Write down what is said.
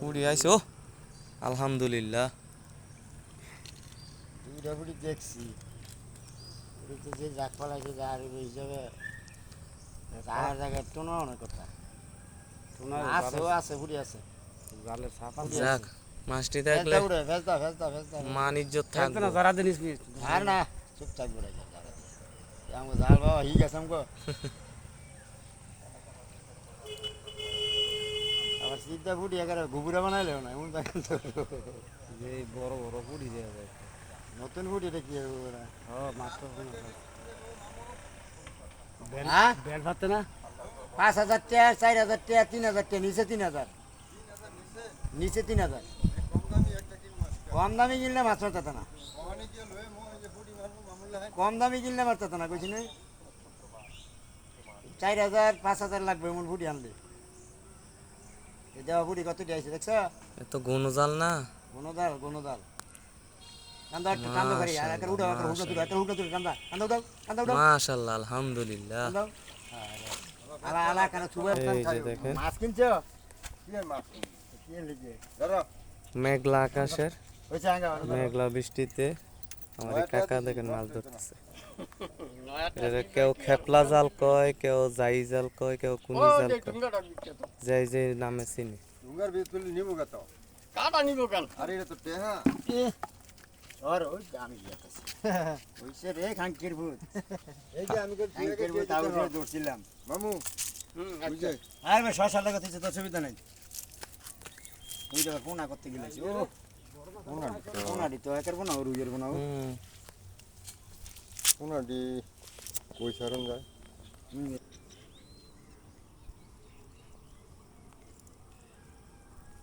কুড়ি আইসো আলহামদুলিল্লাহ। দুইটা বুড়ি দেখছি। বুড়িতে যে জাক পালাইছে যার হিসাবে যার জায়গায় টোনা অনেক কথা। টোনা আছে ও আছে। বুড়ি আছে। জালের সাপ বুড়ি যাক মাছটি দেখলে উড়ে, ফেলতা, ফেলতা, ফেলতা। মান ইজ্জত থাকবে। না যারা জিনিস নিস আর না, চুপচাপ ঘুরে যা, যারা দিয়ে। জাল বাবা, হিগ আছে আমাকে। সিদ্ধা ফুটি একেবারে ঘুঘুরা বানাইলেও না এমন দেখেন তো। যে বড় বড় পুরি দেওয়া যায়। নতুন ফুটি এটা কি ওরা? হ্যাঁ মাত্র? ব্যাট ভাবতে না? পাঁচ হাজার টাকা চার হাজার টাকা তিন হাজার টাকা নিচে তিন হাজার। নিচে তিন হাজার। কম দামি কিনলে মাছ মারতে না। কম দামি কিনলে মারতে না কইছি নাই চার হাজার পাঁচ হাজার লাগবে এমন ফুটি আনলে। দেওয়া কত দিয়েছে দেখছ? এত গুণজাল না। গণদাল গণদাল কান্দা কান্দা করি আর একটা উঠো একটা উঠো তুলো একটা উঠো তুলো কান্দা কান্দা উঠাও কান্দা উঠাও। মাশাল্লাহ আলহামদুলিল্লাহ। আলা আলা কানা ছুবে এই যে দেখেন। মাছ কিনছো? কি মাছ কি? লিখে ধরো। মেঘলা আকাশের। ওই মেঘলা বৃষ্টিতে। আমার কাকা দেখেন মাছ ধরতেছে। কেউ খেপলা জাল কয় কেউ জাই জাল কয় কেউ কুনি জাল কয়। যাই যে নামে চিনি। ডুঙ্গার ভিতরে নিবো কত কাটা নিব কাল আরে এটা তো টেহা। আর ওই আমি গিয়েছি ওইসে রে খাঙ্কির ভূত। এই যে আমি খাঙ্কির ভূত আউট দৌড়ছিলাম মামু বুঝে আর ভাই ছয় সাত তো অসুবিধা নাই। ওই করতে গেলেছি। ও। পোনা দিত একের পোনা রুইয়ের হুম। কোনাটি কই সারন যায়